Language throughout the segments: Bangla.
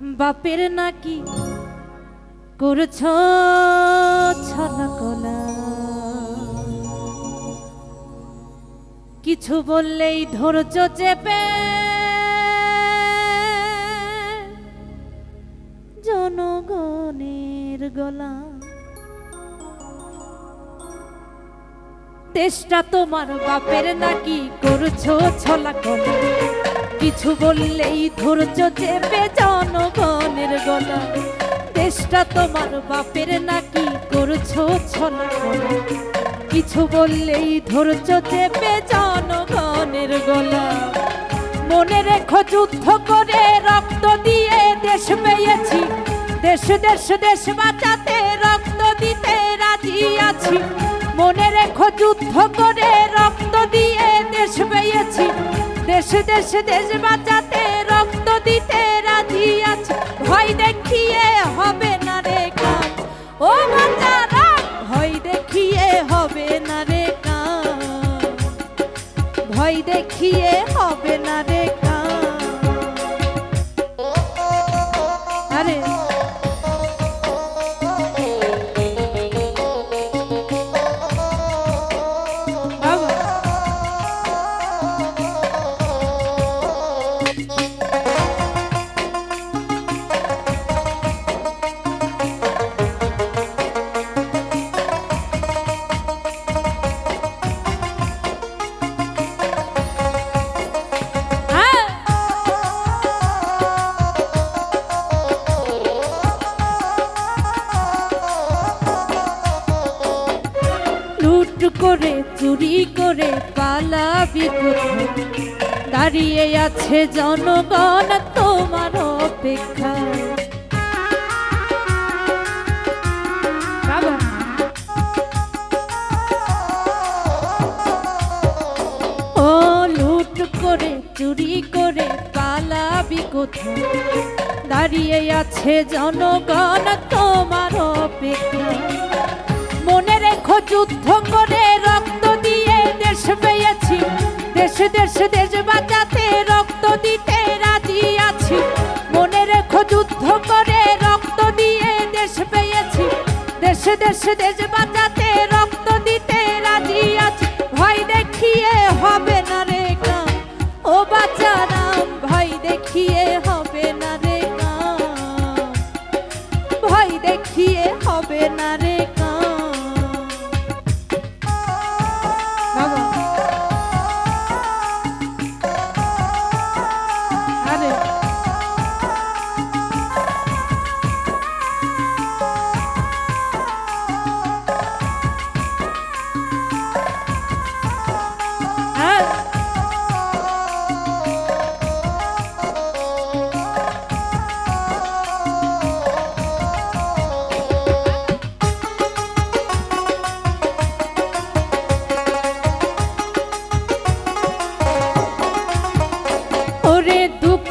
বাপের নাকি করছ ছলা কলা কিছু বললেই ধৈর্য চেপে জনগণের গলা। তেষ্টা তোমার বাপের নাকি করছ ছলা কলা কিছু বললেই ধৈর্য চেপে জনগণের গলা। তেষ্টা তোমার বাপের নাকি করছ ছলা কিছু বললেই ধৈর্য চেপে জনগণের গলা। মনে রেখো যুদ্ধ করে রক্ত দিয়ে দেশ পেয়েছি। দেশ দেশ দেশ বাঁচাতে রক্ত দিতে রাজি আছি। মনে রেখো যুদ্ধ করে দেশ দেশ দেশ করে, চুরি করে পালাবি? দাঁড়িয়ে আছে জনগণ তোমার অপেক্ষা ও লুট করে, চুরি করে পালাবি কোথায়? দাঁড়িয়ে আছে জনগণ তোমার অপেক্ষা মনে রেখো যুদ্ধ করে, রক্ত দিয়ে দেশ পেয়েছি। দেশ দেশ দেশ বাঁচাতে রক্ত দিতে রাজি আছি। মনে রেখো যুদ্ধ করে, রক্ত দিয়ে দেশ পেয়েছি। দেশ দেশ দেশ বাঁচাতে রক্ত দিতে রাজি আছি। ভয় দেখিয়ে হবে না রে কাম ও বাচ্চারাম ভয় দেখিয়ে হবে না রে কাম ভয় দেখিয়ে হবে না রে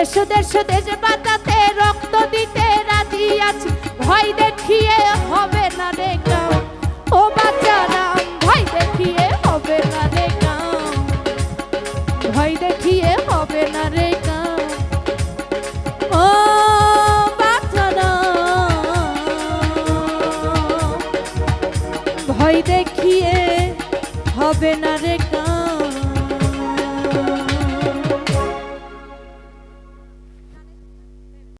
দেশ দেশ দেশ বাঁচাতে রক্ত দিতে রাজি আছি। ভয় দেখিয়ে হবে না রে কাম ও বাচ্চারাম ভয় দেখিয়ে হবে না রে কাম ভয় দেখিয়ে হবে না রে কাম ও বাচ্চারাম ভয় দেখিয়ে হবে না রে কাম